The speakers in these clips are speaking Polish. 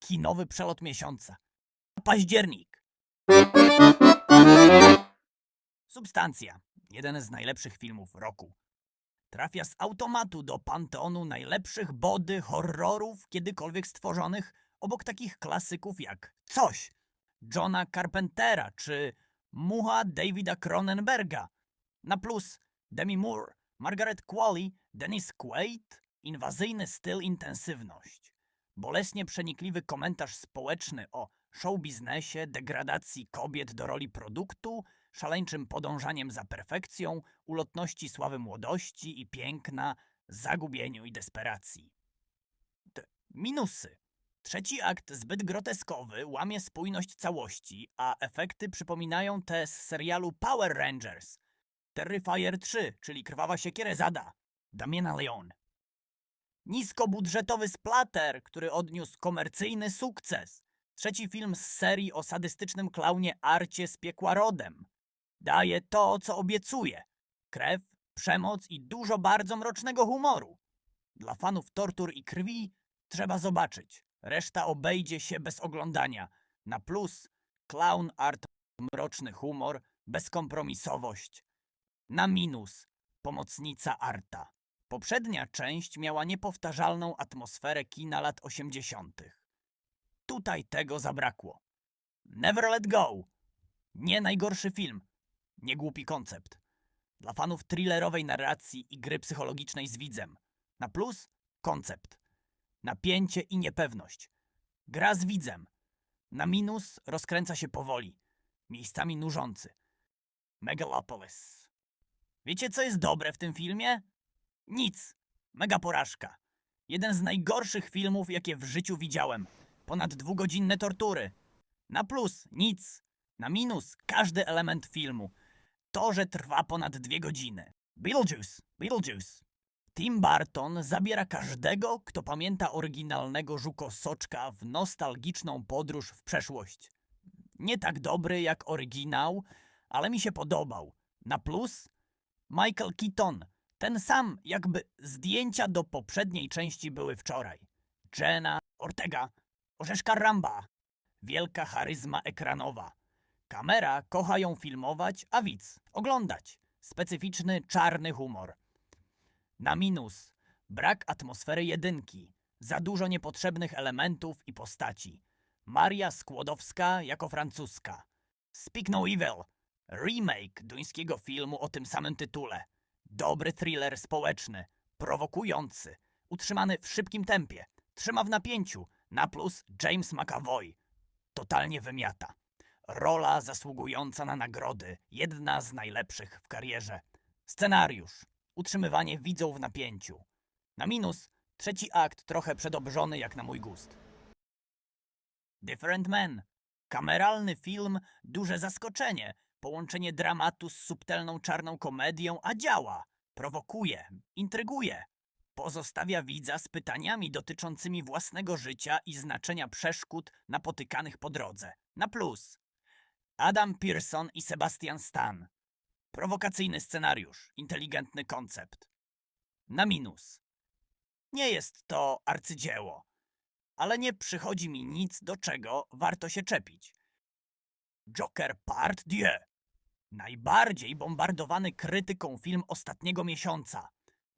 Kinowy przelot miesiąca. Październik. Substancja. Jeden z najlepszych filmów roku. Trafia z automatu do panteonu najlepszych body horrorów kiedykolwiek stworzonych, obok takich klasyków jak Coś Johna Carpentera czy Mucha Davida Cronenberga. Na plus Demi Moore, Margaret Qualley, Dennis Quaid, inwazyjny styl, intensywność. Bolesnie przenikliwy komentarz społeczny o showbiznesie, degradacji kobiet do roli produktu, szaleńczym podążaniem za perfekcją, ulotności sławy młodości i piękna, zagubieniu i desperacji. D- minusy. Trzeci akt zbyt groteskowy, łamie spójność całości, a efekty przypominają te z serialu Power Rangers. Terrifier 3, czyli Krwawa Siekierezada, Damiena Leon. Niskobudżetowy splatter, który odniósł komercyjny sukces. Trzeci film z serii o sadystycznym klaunie Arcie z piekła rodem. Daje to, co obiecuje. Krew, przemoc i dużo bardzo mrocznego humoru. Dla fanów tortur i krwi trzeba zobaczyć. Reszta obejdzie się bez oglądania. Na plus clown art, mroczny humor, bezkompromisowość. Na minus pomocnica arta. Poprzednia część miała niepowtarzalną atmosferę kina lat 80. Tutaj tego zabrakło. Never Let Go. Nie najgorszy film. Nie głupi koncept. Dla fanów thrillerowej narracji i gry psychologicznej z widzem. Na plus koncept. Napięcie i niepewność. Gra z widzem. Na minus rozkręca się powoli. Miejscami nużący. Megalopolis. Wiecie, co jest dobre w tym filmie? Nic. Mega porażka. Jeden z najgorszych filmów, jakie w życiu widziałem. Ponad dwugodzinne tortury. Na plus nic. Na minus każdy element filmu. To, że trwa ponad dwie godziny. Beetlejuice, Beetlejuice. Tim Burton zabiera każdego, kto pamięta oryginalnego Żuko Soczka w nostalgiczną podróż w przeszłość. Nie tak dobry jak oryginał, ale mi się podobał. Na plus Michael Keaton, ten sam, jakby zdjęcia do poprzedniej części były wczoraj. Jenna Ortega, Orzeszka Ramba, wielka charyzma ekranowa. Kamera kocha ją filmować, a widz oglądać. Specyficzny czarny humor. Na minus brak atmosfery jedynki, za dużo niepotrzebnych elementów i postaci. Maria Skłodowska jako francuska. Speak No Evil, remake duńskiego filmu o tym samym tytule. Dobry thriller społeczny, prowokujący, utrzymany w szybkim tempie, trzyma w napięciu, na plus James McAvoy. Totalnie wymiata. Rola zasługująca na nagrody, jedna z najlepszych w karierze. Scenariusz, utrzymywanie widzów w napięciu. Na minus trzeci akt trochę przedobrzony jak na mój gust. Different Men. Kameralny film, duże zaskoczenie, połączenie dramatu z subtelną czarną komedią, a działa. Prowokuje, intryguje. Pozostawia widza z pytaniami dotyczącymi własnego życia i znaczenia przeszkód napotykanych po drodze. Na plus. Adam Pearson i Sebastian Stan. Prowokacyjny scenariusz, inteligentny koncept. Na minus. Nie jest to arcydzieło, ale nie przychodzi mi nic, do czego warto się czepić. Joker Part Dieu. Najbardziej bombardowany krytyką film ostatniego miesiąca.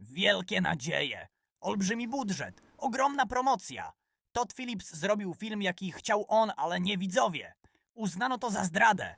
Wielkie nadzieje, olbrzymi budżet, ogromna promocja. Todd Phillips zrobił film, jaki chciał on, ale nie widzowie. Uznano to za zdradę.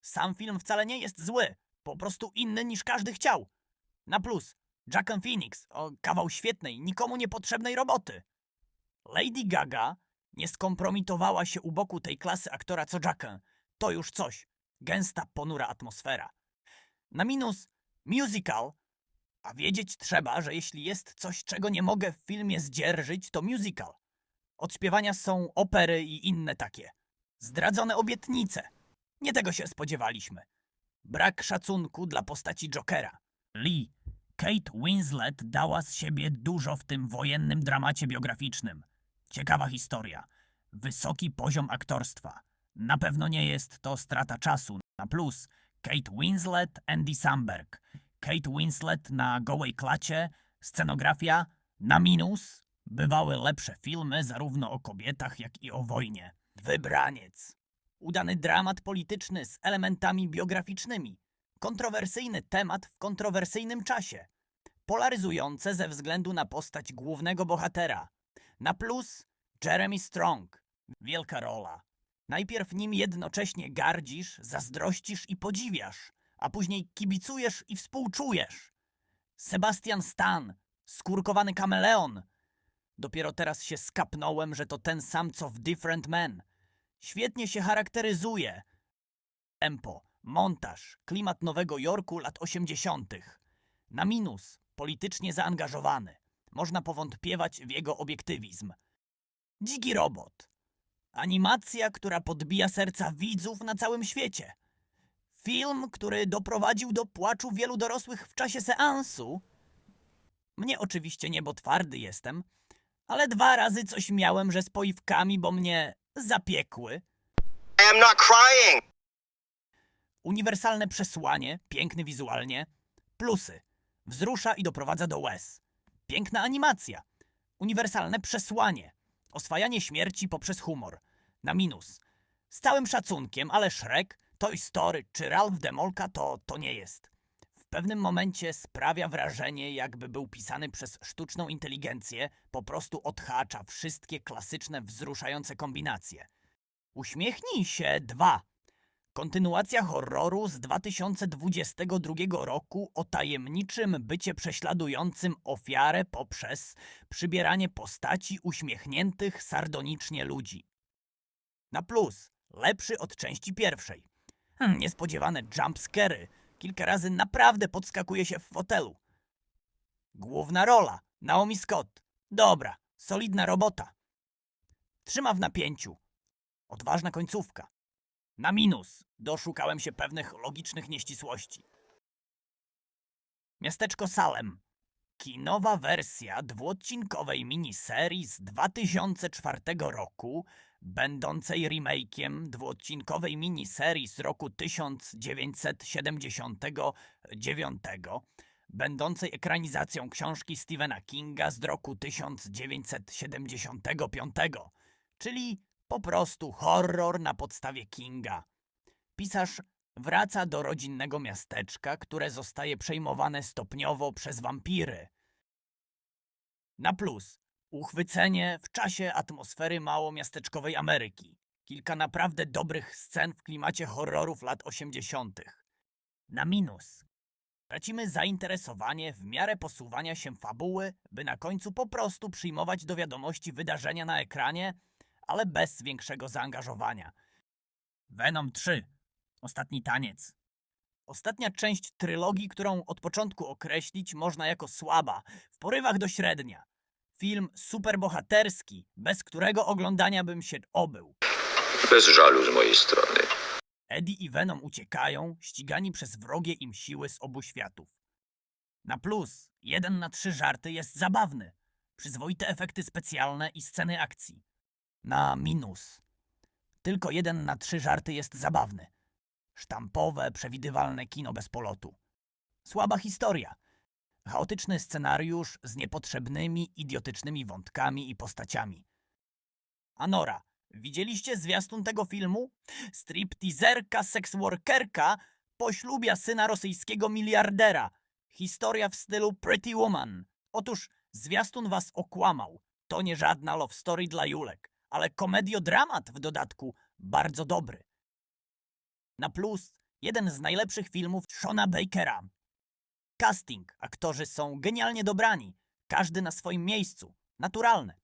Sam film wcale nie jest zły, po prostu inny niż każdy chciał. Na plus, Jacken Phoenix, o, kawał świetnej, nikomu niepotrzebnej roboty. Lady Gaga nie skompromitowała się u boku tej klasy aktora co Jacken. To już coś. Gęsta, ponura atmosfera. Na minus, musical. A wiedzieć trzeba, że jeśli jest coś, czego nie mogę w filmie zdzierżyć, to musical. Od śpiewania są opery i inne takie. Zdradzone obietnice. Nie tego się spodziewaliśmy. Brak szacunku dla postaci Jokera. Lee, Kate Winslet dała z siebie dużo w tym wojennym dramacie biograficznym. Ciekawa historia. Wysoki poziom aktorstwa. Na pewno nie jest to strata czasu. Na plus Kate Winslet, Andy Samberg. Kate Winslet na gołej klacie, scenografia na minus, Bywały lepsze filmy zarówno o kobietach, jak i o wojnie. Wybraniec. Udany dramat polityczny z elementami biograficznymi. Kontrowersyjny temat w kontrowersyjnym czasie. Polaryzujące ze względu na postać głównego bohatera. Na plus Jeremy Strong. Wielka rola. Najpierw nim jednocześnie gardzisz, zazdrościsz i podziwiasz, a później kibicujesz i współczujesz. Sebastian Stan, skurkowany kameleon. Dopiero teraz się skapnąłem, że to ten sam co w Different Men. Świetnie się charakteryzuje. Tempo, montaż, klimat Nowego Jorku lat 80. Na minus, politycznie zaangażowany. Można powątpiewać w jego obiektywizm. Dziki robot. Animacja, która podbija serca widzów na całym świecie. Film, który doprowadził do płaczu wielu dorosłych w czasie seansu. Mnie oczywiście nie, bo twardy jestem, ale dwa razy coś miałem, że z poiwkami, bo mnie zapiekły. I am not crying. Uniwersalne przesłanie, piękny wizualnie. Plusy. Wzrusza i doprowadza do łez. Piękna animacja. Uniwersalne przesłanie. Oswajanie śmierci poprzez humor. Na minus. Z całym szacunkiem, ale Shrek, Toy Story czy Ralph Demolka to, to nie jest. W pewnym momencie sprawia wrażenie, jakby był pisany przez sztuczną inteligencję, po prostu odhacza wszystkie klasyczne, wzruszające kombinacje. Uśmiechnij się dwa. Kontynuacja horroru z 2022 roku o tajemniczym bycie prześladującym ofiarę poprzez przybieranie postaci uśmiechniętych sardonicznie ludzi. Na plus, lepszy od części pierwszej. Hmm, niespodziewane jumpscary. Kilka razy naprawdę podskakuje się w fotelu. Główna rola, Naomi Scott. Dobra, solidna robota. Trzyma w napięciu. Odważna końcówka. Na minus doszukałem się pewnych logicznych nieścisłości. Miasteczko Salem. Kinowa wersja dwuodcinkowej miniserii z 2004 roku, będącej remakiem dwuodcinkowej miniserii z roku 1979, będącej ekranizacją książki Stephena Kinga z roku 1975, czyli po prostu horror na podstawie Kinga. Pisarz wraca do rodzinnego miasteczka, które zostaje przejmowane stopniowo przez wampiry. Na plus, uchwycenie w czasie atmosfery małomiasteczkowej Ameryki. Kilka naprawdę dobrych scen w klimacie horrorów lat 80. Na minus. Tracimy zainteresowanie w miarę posuwania się fabuły, by na końcu po prostu przyjmować do wiadomości wydarzenia na ekranie, ale bez większego zaangażowania. Venom 3. Ostatni taniec. Ostatnia część trylogii, którą od początku określić można jako słaba, w porywach do średnia. Film superbohaterski, bez którego oglądania bym się obył. Bez żalu z mojej strony. Eddie i Venom uciekają, ścigani przez wrogie im siły z obu światów. Na plus, jeden na trzy żarty jest zabawny. Przyzwoite efekty specjalne i sceny akcji. Na minus. Tylko jeden na trzy żarty jest zabawny. Sztampowe, przewidywalne kino bez polotu. Słaba historia. Chaotyczny scenariusz z niepotrzebnymi, idiotycznymi wątkami i postaciami. Anora, widzieliście zwiastun tego filmu? Stripteaserka, seksworkerka poślubia syna rosyjskiego miliardera. Historia w stylu Pretty Woman. Otóż zwiastun was okłamał. To nie żadna love story dla Julek, ale komediodramat w dodatku bardzo dobry. Na plus jeden z najlepszych filmów Shona Bakera. Casting, aktorzy są genialnie dobrani, każdy na swoim miejscu, naturalne.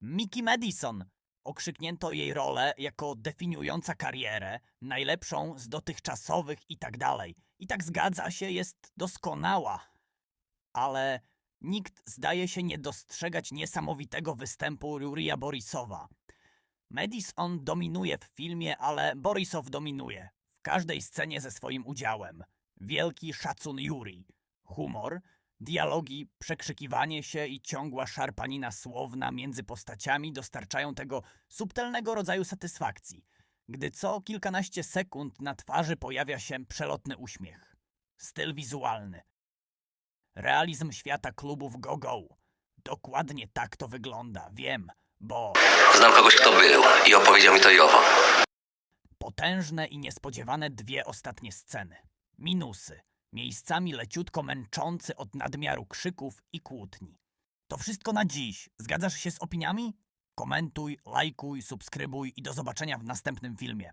Mickey Madison, okrzyknięto jej rolę jako definiująca karierę, najlepszą z dotychczasowych i tak dalej. I tak zgadza się, jest doskonała. Ale nikt zdaje się nie dostrzegać niesamowitego występu Jurija Borisowa. Madison dominuje w filmie, ale Borisow dominuje. W każdej scenie ze swoim udziałem. Wielki szacun Juri. Humor, dialogi, przekrzykiwanie się i ciągła szarpanina słowna między postaciami dostarczają tego subtelnego rodzaju satysfakcji, gdy co kilkanaście sekund na twarzy pojawia się przelotny uśmiech. Styl wizualny. Realizm świata klubów go-go. Dokładnie tak to wygląda, wiem, bo Znam kogoś, kto był i opowiedział mi to i owo. potężne i niespodziewane dwie ostatnie sceny. Minusy. Miejscami leciutko męczący od nadmiaru krzyków i kłótni. To wszystko na dziś. Zgadzasz się z opiniami? Komentuj, lajkuj, subskrybuj i do zobaczenia w następnym filmie.